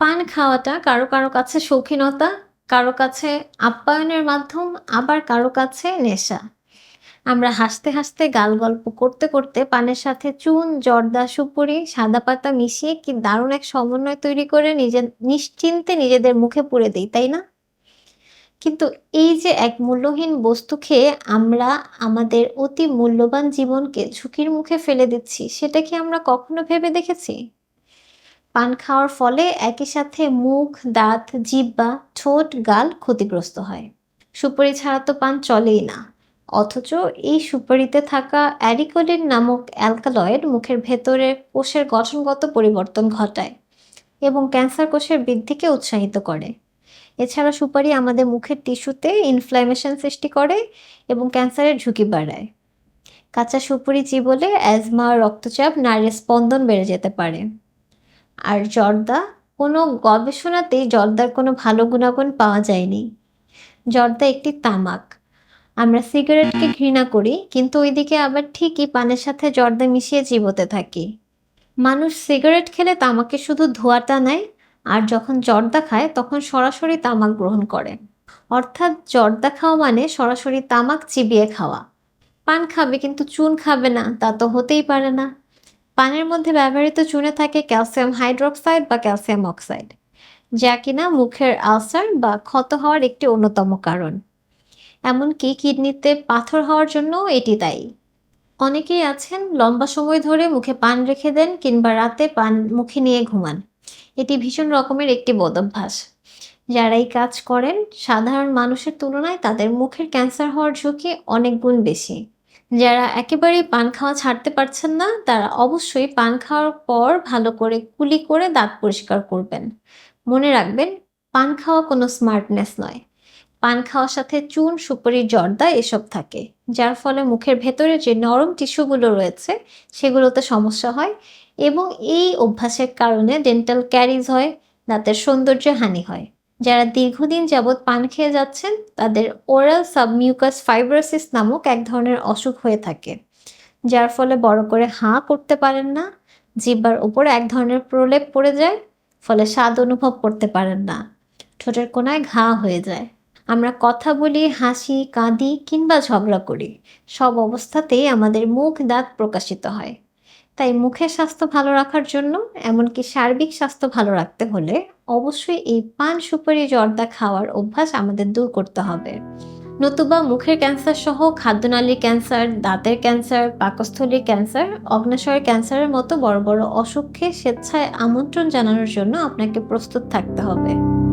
পান খাওয়াটা, কারও কারও কাছে শৌখিনতা, কারও কাছে আপ্যায়নের মাধ্যম, আবার কারও কাছে নেশা। আমরা হাসতে হাসতে গাল গল্প করতে করতে পানের সাথে চুন, জর্দা, সুপুরি, সাদা পাতা মিশিয়ে কি দারুণ এক সমন্বয় তৈরি করে নিজের, নিশ্চিন্তে নিজেদের মুখে পুরে দিই, তাই না? কিন্তু এই যে এক মূল্যহীন বস্তু খেয়ে আমরা আমাদের অতি মূল্যবান জীবনকে ঝুঁকির মুখে ফেলে দিচ্ছি, সেটা কি আমরা কখনো ভেবে দেখেছি? পান খাওয়ার ফলে একই সাথে মুখ, দাঁত জিব্বা ঠোঁট, গাল ক্ষতিগ্রস্ত হয়। সুপারি ছাড়া তো পান চলেই না। অথচ এই সুপারিতে থাকা অ্যারিকোলিন নামক অ্যালকালয়েড মুখের ভেতরে কোষের গঠনগত পরিবর্তন ঘটায় এবং ক্যান্সার কোষের বৃদ্ধিকে উৎসাহিত করে। এছাড়া সুপারি আমাদের মুখের টিস্যুতে ইনফ্ল্যামেশন সৃষ্টি করে এবং ক্যান্সারের ঝুঁকি বাড়ায়। কাঁচা সুপারি চিবলে অ্যাজমা, রক্তচাপ, নারীর স্পন্দন বেড়ে যেতে পারে। আর জর্দা কোনো গবেষণাতেই জর্দার কোনো ভালো গুণাগুণ পাওয়া যায়নি। জর্দা একটি তামাক। আমরা সিগারেটকে ঘৃণা করি কিন্তু ওইদিকে আবার ঠিকই পানের সাথে জর্দা মিশিয়ে চিবোতে থাকি। মানুষ সিগারেট খেলে তামাকে শুধু ধোয়াটা নেয় আর যখন জর্দা খায় তখন সরাসরি তামাক গ্রহণ করে। অর্থাৎ জর্দা খাওয়া মানে সরাসরি তামাক চিবিয়ে খাওয়া। পান খাবে কিন্তু চুন খাবে না তা তো হতেই পারে না। পানের মধ্যে ব্যবহৃত চুনে থাকে ক্যালসিয়াম হাইড্রোক্সাইড বা ক্যালসিয়াম অক্সাইড, যা কিনা মুখের আলসার বা ক্ষত হওয়ার একটি অন্যতম কারণ। এমনকি কিডনিতে পাথর হওয়ার জন্য এটি দায়ী। অনেকেই আছেন লম্বা সময় ধরে মুখে পান রেখে দেন কিংবা রাতে পান মুখে নিয়ে ঘুমান। এটি ভীষণ রকমের একটি বদভ্যাস যারা এই কাজ করেন, সাধারণ মানুষের তুলনায় তাদের মুখের ক্যান্সার হওয়ার ঝুঁকি অনেক গুণ বেশি। যারা একেবারেই পান খাওয়া ছাড়তে পারছেন না, তারা অবশ্যই পান খাওয়ার পর ভালো করে কুলি করে দাঁত পরিষ্কার করবেন। মনে রাখবেন, পান খাওয়া কোনো স্মার্টনেস নয়। পান খাওয়ার সাথে চুন সুপারি জর্দা এসব থাকে, যার ফলে মুখের ভেতরে যে নরম টিস্যুগুলো রয়েছে, সেগুলোতে সমস্যা হয় এবং এই অভ্যাসের কারণে ডেন্টাল ক্যারিজ হয়, দাঁতের সৌন্দর্য হানি হয়। যারা দীর্ঘদিন যাবৎ পান খেয়ে যাচ্ছেন, তাদের ওরাল সাবমিউকাস ফাইব্রোসিস নামক এক ধরনের অসুখ হয়ে থাকে, যার ফলে বড় করে হাঁ করতে পারেন না, জিব্বার উপর এক ধরনের প্রলেপ পড়ে যায়, ফলে স্বাদ অনুভব করতে পারেন না, ঠোঁটের কোনায় ঘা হয়ে যায়। আমরা কথা বলি, হাসি, কাঁদি কিংবা ঝগড়া করি, সব অবস্থাতেই আমাদের মুখ দাঁত প্রকাশিত হয়। তাই মুখের স্বাস্থ্য ভালো রাখার জন্য, এমনকি সার্বিক স্বাস্থ্য ভালো রাখতে হলে অবশ্যই এই পান সুপারি জর্দা খাওয়ার অভ্যাস আমাদের দূর করতে হবে। নতুবা মুখের ক্যান্সার সহ খাদ্যনালী ক্যান্সার দাঁতের ক্যান্সার পাকস্থলী ক্যান্সার অগ্নাশয়ের ক্যান্সারের মতো বড় বড় অসুখকে স্বেচ্ছায় আমন্ত্রণ জানানোর জন্য আপনাকে প্রস্তুত থাকতে হবে।